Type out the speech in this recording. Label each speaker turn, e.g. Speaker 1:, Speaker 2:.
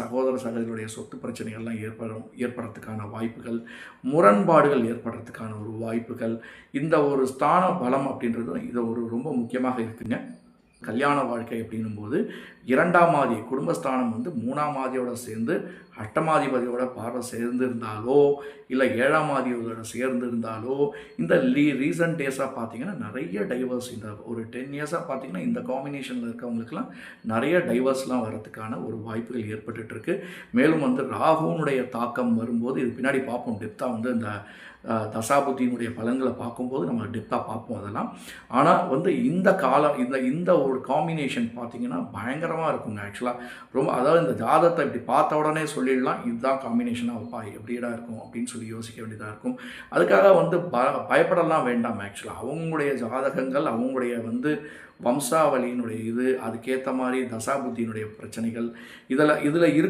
Speaker 1: சகோதர சகோதரிகளுடைய சொத்து பிரச்சனைகள்லாம் ஏற்படும் ஏற்படுறதுக்கான வாய்ப்புகள் முரண்பாடுகள் ஏற்படுறதுக்கான ஒரு வாய்ப்புகள் இந்த ஒரு ஸ்தான பலம் அப்படின்றது இது ஒரு ரொம்ப முக்கியமாக இருக்குங்க. கல்யாண வாழ்க்கை அப்படின்னும்போது இரண்டாம் மாதி குடும்பஸ்தானம் வந்து மூணாம் மாதியோட சேர்ந்து அஷ்டமாதிபதியோட பார்வை சேர்ந்து இருந்தாலோ இல்லை ஏழாம் மாதியோட சேர்ந்து இருந்தாலோ இந்த லீ ரீசன்ட் டேஸாக பார்த்தீங்கன்னா நிறைய டைவர்ஸ் இந்த ஒரு டென் இயர்ஸாக பார்த்தீங்கன்னா இந்த காம்பினேஷனில் இருக்கவங்களுக்குலாம் நிறைய டைவர்ஸ்லாம் வரதுக்கான ஒரு வாய்ப்புகள் ஏற்பட்டுட்ருக்கு மேலும் வந்து ராகுனுடைய தாக்கம் வரும்போது இது பின்னாடி பார்ப்போம். டெப்த்தாக வந்து இந்த தசாபுத்தியினுடைய பலன்களை பார்க்கும்போது நம்ம டெப்த்தாக பார்ப்போம் அதெல்லாம். ஆனால் வந்து இந்த காலம் இந்த இந்த ஒரு காம்பினேஷன் பார்த்தீங்கன்னா பயங்கரமாக இருக்குங்க ஆக்சுவலாக ரொம்ப அதாவது இந்த ஜாதத்தை இப்படி பார்த்த உடனே சொல்லிடலாம் இதுதான் காம்பினேஷனாக வைப்பா எப்படிடா இருக்கும் அப்படின்னு சொல்லி யோசிக்க வேண்டியதாக இருக்கும். அதுக்காக வந்து ப பயப்படலாம் வேண்டாம் ஆக்சுவலாக அவங்களுடைய ஜாதகங்கள் அவங்களுடைய வந்து வம்சாவளியினுடைய இது அதுக்கேற்ற மாதிரி தசாபுத்தியினுடைய பிரச்சனைகள் இதில் இதில் இரு